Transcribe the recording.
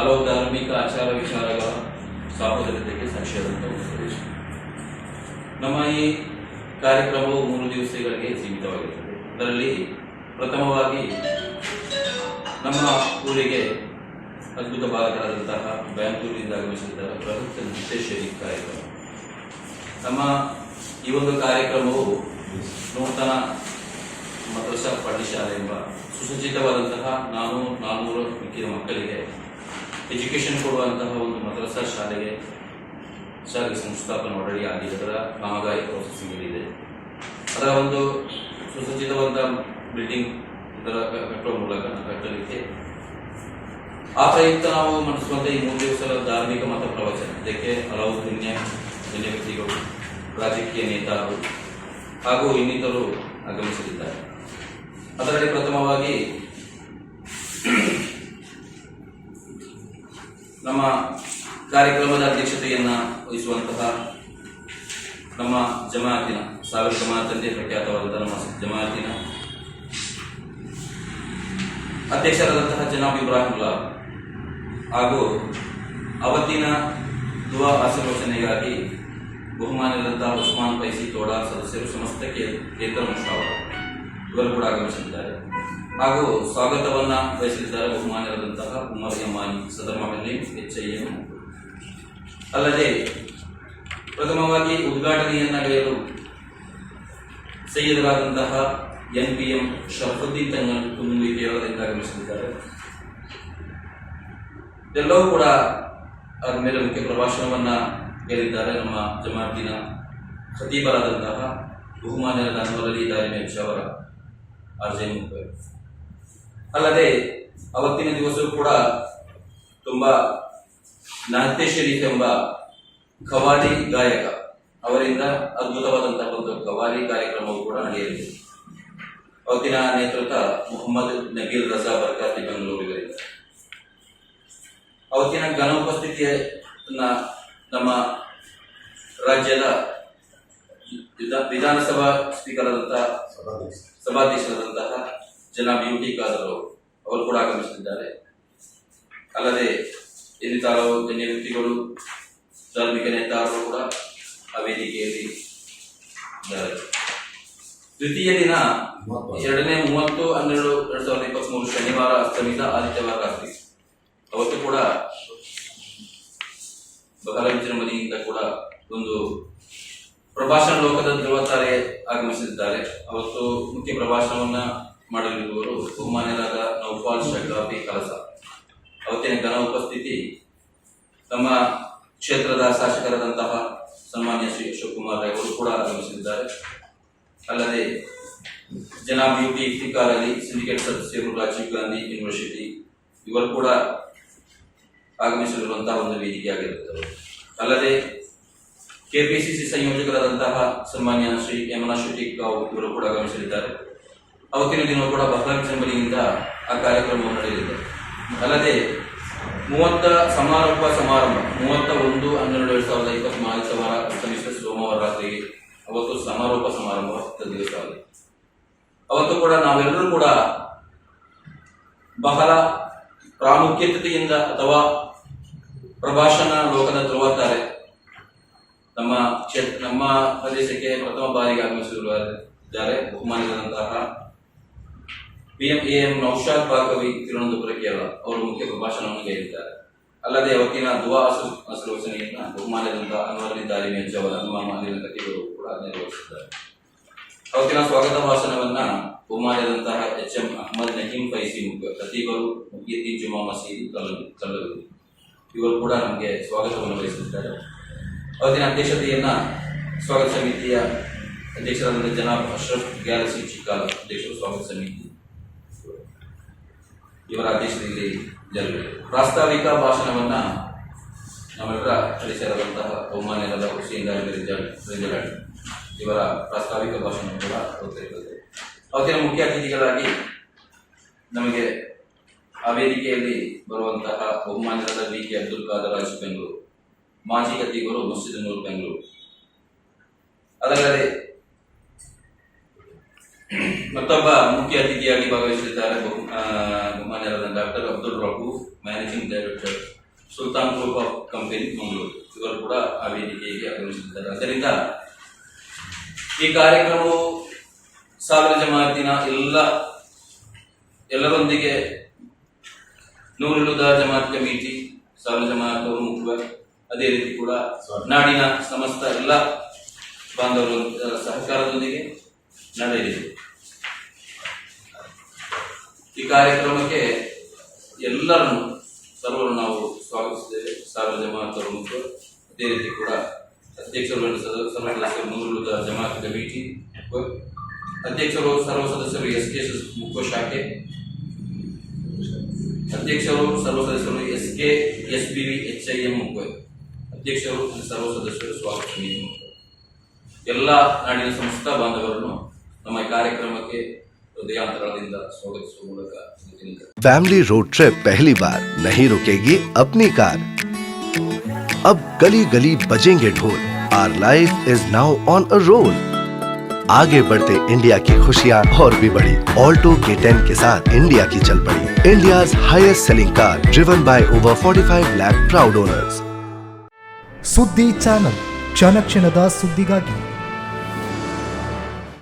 ಹಲವು ಧಾರ್ಮಿಕ ಆಚಾರ ವಿಚಾರಗಳ ಸಾಹೋದರತೆಗೆ ಸಾಕ್ಷಿಯಾದಂಥ ಒಂದು ಪ್ರದೇಶ ನಮ್ಮ ಈ ಕಾರ್ಯಕ್ರಮವು ಮೂರು ದಿವಸಗಳಿಗೆ ಸೀಮಿತವಾಗಿರುತ್ತದೆ. ಅದರಲ್ಲಿ ಪ್ರಥಮವಾಗಿ ನಮ್ಮ ಊರಿಗೆ ಅದ್ಭುತ ಬಾಲಕರಾದಂತಹ ಬ್ಯಾಂಗ್ಳೂರಿನಿಂದ ಆಗಮಿಸಿದ ಬೃಹತ್ ನೃತ್ಯಶೈಲಿ ಕಾರ್ಯಕ್ರಮ. ನಮ್ಮ ಈ ಒಂದು ಕಾರ್ಯಕ್ರಮವು ನೂತನ ಮದ್ರಸಾ ಪಾಠಶಾಲೆ ಎಂಬ ಸುಸಜ್ಜಿತವಾದಂತಹ ನಾನು ನಾನ್ನೂರು ಮಿಕ್ಕಿದ ಮಕ್ಕಳಿಗೆ ಎಜುಕೇಶನ್ ಕೊಡುವಂತಹ ಒಂದು ಮದ್ರಸಾ ಶಾಲೆಗೆ ಶಾಲೆ ಸಂಸ್ಥಾಪನೆ ಆಲ್ರೆಡಿ ಆಗಿದೆ. ಅದರ ಕಾಮಗಾರಿ ಪ್ರೊಸೆಸಿಂಗ್ ಇದೆ. ಅದರ ಒಂದು ಸುಸಜ್ಜಿತವಾದ ಬಿಲ್ಡಿಂಗ್ ಇದರ ಕಟ್ಟುವ ಮೂಲಕ ಕಟ್ಟಲಿಕ್ಕೆ ಆ ಪ್ರಯುಕ್ತ ನಾವು ಮಾಡಿಸುವಂತ ಈ ಮೂರು ದಿವಸದ ಧಾರ್ಮಿಕ ಮತ ಪ್ರವಚನ, ಇದಕ್ಕೆ ಹಲವು ಗಣ್ಯ ಗಣ್ಯ ವ್ಯಕ್ತಿಗಳು ರಾಜಕೀಯ ನೇತಾರರು ಹಾಗೂ ಇನ್ನಿತರು ಆಗಮಿಸಲಿದ್ದಾರೆ. ಅದರಲ್ಲಿ ಪ್ರಥಮವಾಗಿ ನಮ್ಮ ಕಾರ್ಯಕ್ರಮದ ಅಧ್ಯಕ್ಷತೆಯನ್ನ ವಹಿಸುವಂತಹ ನಮ್ಮ ಜಮಾತಿನ ಸಾವಿರ ಜಮಾತಂತೆ ಪ್ರಖ್ಯಾತವಾದಂತಹ ನಮ್ಮ ಜಮಾತಿನ ಅಧ್ಯಕ್ಷರಾದಂತಹ ಜನಾಬ್ ಇಬ್ರಾಹಿಂಲಾ ಹಾಗೂ ಅವತ್ತಿನ ದುವಾ ಆಶೀರ್ವಚನೆಗಾಗಿ ಬಹುಮಾನದಂತಹ ಉಸ್ಮಾನ್ ಪೈಸಿ ತೋಡ ಸದಸ್ಯರು ಸಮಸ್ತ ಕೇಂದ್ರ ಮುಷಾವರ ಇವರು ಕೂಡ ಆಗಮಿಸಿದ್ದಾರೆ. ಹಾಗೂ ಸ್ವಾಗತವನ್ನ ವಹಿಸಲಿದ್ದಾರೆ ಬಹುಮಾನ್ಯರಾದಂತಹ ಉಮರ್ ಯಮಾನಿ ಸದರ್ ಮಹಲ್ಲಿ ಎಚ್ ಎಂ ಅಲ್ಲದೆ ಪ್ರಥಮವಾಗಿ ಉದ್ಘಾಟನೆಯನ್ನಾಗಲು ಸೈಯದರಾದಂತಹ N P M Sharafuddin Thangal ಕುಂದುವಿಕೆಯವರಿಂದ ಆಗಮಿಸಲಿದ್ದಾರೆ ಎಲ್ಲವೂ ಕೂಡ ಆದ್ಮೇಲೆ ಮುಖ್ಯ ಪ್ರಭಾಷಣವನ್ನ ಹೇಳಿದ್ದಾರೆ ನಮ್ಮ ಜಮಾತಿನ ಖತೀಬರಾದಂತಹ ಬಹುಮಾನ್ಯರಾದ ಅನ್ವರಲಿ ದಾರಿಮೇಶ್ ಅವರ ಆರ್ಜೆ ಮುಖ್ಯ ಅಲ್ಲದೆ ಅವತ್ತಿನ ದಿವಸವೂ ಕೂಡ ತುಂಬಾ ನಾಟ್ಯ ಶರೀಫ್ ಎಂಬ ಖವಾಲಿ ಗಾಯಕ, ಅವರಿಂದ ಅದ್ಭುತವಾದಂತಹ ಒಂದು ಖವಾಲಿ ಕಾರ್ಯಕ್ರಮವು ಕೂಡ ನಡೆಯಲಿದೆ. ಅವತ್ತಿನ ನೇತೃತ್ವ ಮೊಹಮ್ಮದ್ ನಬೀಲ್ ರಜಾ ಬರ್ಕಾತಿ ಬೆಂಗಳೂರಿಗರಿಂದ. ಅವತ್ತಿನ ಘನ ಉಪಸ್ಥಿತಿಯ ನಮ್ಮ ರಾಜ್ಯದ ವಿಧ- ವಿಧಾನಸಭಾ ಸ್ಪೀಕರ್ ಆದಂತಹ ಸಭಾಧ್ಯಕ್ಷರಾದಂತಹ ಜನಾಬ್ ಬ್ಯೂಟಿ ಕಾದರು ಅವರು ಕೂಡ ಆಗಮಿಸುತ್ತಿದ್ದಾರೆ. ಅಲ್ಲದೆ ಇನ್ನಿತ ಹಲವು ಗಣ್ಯ ವ್ಯಕ್ತಿಗಳು, ಧಾರ್ಮಿಕ ನೇತಾರರು ಕೂಡ ಆ ವೇದಿಕೆಯಲ್ಲಿ ಇದ್ದಾರೆ. ದ್ವಿತೀಯ ದಿನ ಎರಡನೇ ಮೂವತ್ತು ಹನ್ನೆರಡು ಎರಡ್ ಸಾವಿರದ ಇಪ್ಪತ್ತ್ ಮೂರು ಶನಿವಾರ ಅಸ್ತಮಿತ ಆದಿತ್ಯವಾರ ರಾತ್ರಿ. ಅವತ್ತು ಕೂಡ ಬಹಳ ವಿಜೃಂಭಣೆಯಿಂದ ಕೂಡ ಒಂದು ಪ್ರಭಾಷಣ ಲೋಕದ ಧ್ರುವತಾರೆ ಆಗಮಿಸಿದ್ದಾರೆ. ಅವತ್ತು ಮುಖ್ಯ ಪ್ರಭಾಷಣವನ್ನ ಮಾಡಲಿರುವವರು ಬಹುಮಾನ್ಯರಾದ ನೌಫಾಲ್ ಶಗಾಫಿ ಕಲಸ. ಅವತ್ತಿನ ಘನ ಉಪಸ್ಥಿತಿ ತಮ್ಮ ಕ್ಷೇತ್ರದ ಶಾಸಕರಾದಂತಹ ಸನ್ಮಾನ್ಯ ಶ್ರೀ ಅಶೋಕ್ ಕುಮಾರ್ ರೈ ಅವರು ಕೂಡ ಆಗಮಿಸಿದ್ದಾರೆ. ಅಲ್ಲದೆ ಯುಪಿ ಇಫ್ತಿಕಾರ್ ಅಲಿ ಸಿಂಡಿಕೇಟ್ ಸದಸ್ಯರು ರಾಜೀವ್ ಗಾಂಧಿ ಯೂನಿವರ್ಸಿಟಿ ಇವರು ಕೂಡ ಆಗಮಿಸಿರುವಂತಹ ಒಂದು ವೇದಿಕೆಯಾಗಿರುತ್ತದೆ ಅಲ್ಲದೆ ಕೆಪಿಸಿಸಿ ಸಂಯೋಜಕರಾದಂತಹ ಸನ್ಮಾನ್ಯ ಶ್ರೀ ಯಮನಾ ಶೆಟ್ಟಿ ಇವರು ಕೂಡ ಆಗಮಿಸಲಿದ್ದಾರೆ. ಅವತ್ತಿನ ದಿನ ಕೂಡ ಬಹಳ ವಿಜೃಂಭಣೆಯಿಂದ ಆ ಕಾರ್ಯಕ್ರಮವು ನಡೆಯಲಿದೆ. ಅಲ್ಲದೆ ಮೂವತ್ತ ಸಮಾರೋಪ ಸಮಾರಂಭ, ಮೂವತ್ತ ಒಂದು ಹನ್ನೆರಡು ಎರಡು ಸಾವಿರದ ಇಪ್ಪತ್ತ್ ವಾರ ಅಸ್ತಮಿಸಿದ ಸೋಮವಾರ ರಾತ್ರಿ ಅವತ್ತು ಸಮಾರೋಪ ಸಮಾರಂಭ ದಿವಸ ಅವತ್ತು ಕೂಡ ನಾವೆಲ್ಲರೂ ಕೂಡ ಬಹಳ ಪ್ರಾಮುಖ್ಯತೆಯಿಂದ ಅಥವಾ ಪ್ರಭಾಷಣ ಲೋಕದ ತರುವತ್ತಾರೆ ನಮ್ಮ ಕ್ಷೇತ್ರ, ನಮ್ಮ ಪ್ರದೇಶಕ್ಕೆ ಪ್ರಥಮ ಬಾರಿಗೆ ಆಗಮಿಸಿರುವ ಬಹುಮಾನದಂತಹ P M A M Naushad Baqavi Thiruvananthapuram ಅವರು ಮುಖ್ಯ ಪ್ರಭಾಷಣವನ್ನು ನೀಡಿದ್ದಾರೆ ಅಲ್ಲದೆ ಅವತ್ತಿನ ದುವಾ ಆಶೀರ್- ಆಶೀರ್ವಚನೆಯನ್ನ ಬಹುಮಾನದಂತಹ ಅನ್ವರ್ಲಿ ದಾರಿ ಅವರ ಅನುಮಾನ ಮಾಲಿನ ಕೂಡ ಕೂಡ ನಿರ್ವಹಿಸಿದ್ದಾರೆ ಅವತ್ತಿನ ಸ್ವಾಗತ ಭಾಷಣವನ್ನ ಬಹುಮಾನದಂತಹ ಎಚ್ ಎಂ ಅಹಮದ್ ನಹೀಂ ಫೈಸಿ ಖತೀಬರು ಮುಖ್ಯದ್ದೀನ್ ಜುಮಾ ಮಸೀದಿ ತಲ್ಲು ಕಲ್ಲೂರು ಇವರು ಕೂಡ ನಮಗೆ ಸ್ವಾಗತವನ್ನು ವಹಿಸಿದ್ದಾರೆ ಅವತ್ತಿನ ಅಧ್ಯಕ್ಷತೆಯನ್ನ ಸ್ವಾಗತ ಸಮಿತಿಯ ಅಧ್ಯಕ್ಷರಾದ ಜನಾಬ್ ಅಶ್ರಫ್ ಗ್ಯಾಲಸಿ ಚಿಕ್ಕಾಲ ಅಧ್ಯಕ್ಷರು ಸ್ವಾಗತ ಸಮಿತಿ ಇವರ ಅಧ್ಯಕ್ಷತೆಯಲ್ಲಿ ಜರುಗಿದೆ. ಪ್ರಾಸ್ತಾವಿಕ ಭಾಷಣವನ್ನ ನಮ್ಮೆಲ್ಲರ ಪರಿಸರದಂತಹ ಬಹುಮಾನ್ಯರಾದ ಹುಸೇನ್ ರೇಂಜಲಾಡಿ ಇವರ ಪ್ರಾಸ್ತಾವಿಕ ಭಾಷಣ ಕೂಡ ಹೋಗ್ತಿರ್ತದೆ ಅವತ್ತಿನ ಮುಖ್ಯ ಅತಿಥಿಗಳಾಗಿ ನಮಗೆ ಆ ವೇದಿಕೆಯಲ್ಲಿ ಬರುವಂತಹ ಬಹುಮಾನ್ಯರಾದ ಬಿ ಕೆ ಅಬ್ದುಲ್ ಖಾದರ್ ಬೆಂಗಳೂರು, ಮಾಜಿ ಗದ್ದಿಗರು ಮಸ್ಜಿದ್ ನೂರ್ ಬೆಂಗಳೂರು. ಅದಲ್ಲದೆ ಮತ್ತೊಬ್ಬ ಮುಖ್ಯ ಅತಿಥಿಯಾಗಿ ಭಾಗವಹಿಸಿದ್ದಾರೆ ಬಹುಮಾನ್ಯರಾದ doctor Abdul Rabu managing director Sultan group of company Mangaluru. ಇವರು ಕೂಡ ಆ ವೇದಿಕೆಗೆ ಆಗಮಿಸಲಿದ್ದಾರೆ. ಅದರಿಂದ ಈ ಕಾರ್ಯಕ್ರಮವು ಸಾವಿರ ಜಮಾತಿನ ಎಲ್ಲ ಎಲ್ಲರೊಂದಿಗೆ ನೂರುಲುದ ಜಮಾತ್ ಕಮಿಟಿ ಸಾವಿರ ಜಮಾತ್ ಮುಖ್ಯ ಅದೇ ರೀತಿ ಕೂಡ ನಾಡಿನ ಸಮಸ್ತ ಎಲ್ಲ ಬಾಂಧವರು ಸಹಕಾರದೊಂದಿಗೆ ನಡೆಯಲಿದೆ. ಕಾರ್ಯಕ್ರಮಕ್ಕೆ ಎಲ್ಲರನ್ನು ಸರ್ವರು ನಾವು ಸ್ವಾಗತಿಸುತ್ತೇವೆ ಸಾರ್ವಜನಿಕ ಜಮಾತ್ ಮತ್ತು ಅದೇ ರೀತಿ ಕೂಡ ಅಧ್ಯಕ್ಷರು ಸದಸ್ಯರು ಜಮಾತ್ ಕಮಿಟಿ ಅಧ್ಯಕ್ಷರು ಸರ್ವ ಸದಸ್ಯರು ಎಸ್ ಕೆ ಮುಖ್ಯ ಶಾಖೆ ಅಧ್ಯಕ್ಷರು, ಸರ್ವ ಸದಸ್ಯರು S K S B V H I M ಮುಖ್ಯ. ಅಧ್ಯಕ್ಷರು ಸರ್ವ ಸದಸ್ಯರು ಸ್ವಾಗತ ಎಲ್ಲ ನಾಡಿನ ಸಂಸ್ಥಾ ಬಾಂಧವರನ್ನು ನಮ್ಮ ಕಾರ್ಯಕ್ರಮಕ್ಕೆ ಹೃದಯಾಂತರದಿಂದ ಸ್ವಾಗತಿಸುವ ಮೂಲಕ ನಿಂತಿದ್ದೇನೆ. फैमिली रोड ट्रिप पहली बार नहीं रुकेगी अपनी कार अब गली गली बजेंगे ढोल our life is now on a roll आगे बढ़ते इंडिया की खुशियां और भी बढ़ी ऑल्टो के टेन के साथ इंडिया की चल पड़ी India highest selling car driven by over 45 lakh proud owners ಸುದ್ದಿ ಚಾನಲ್ ಕ್ಷಣ ಕ್ಷಣದ ಸುದ್ದಿಗಾಗಿ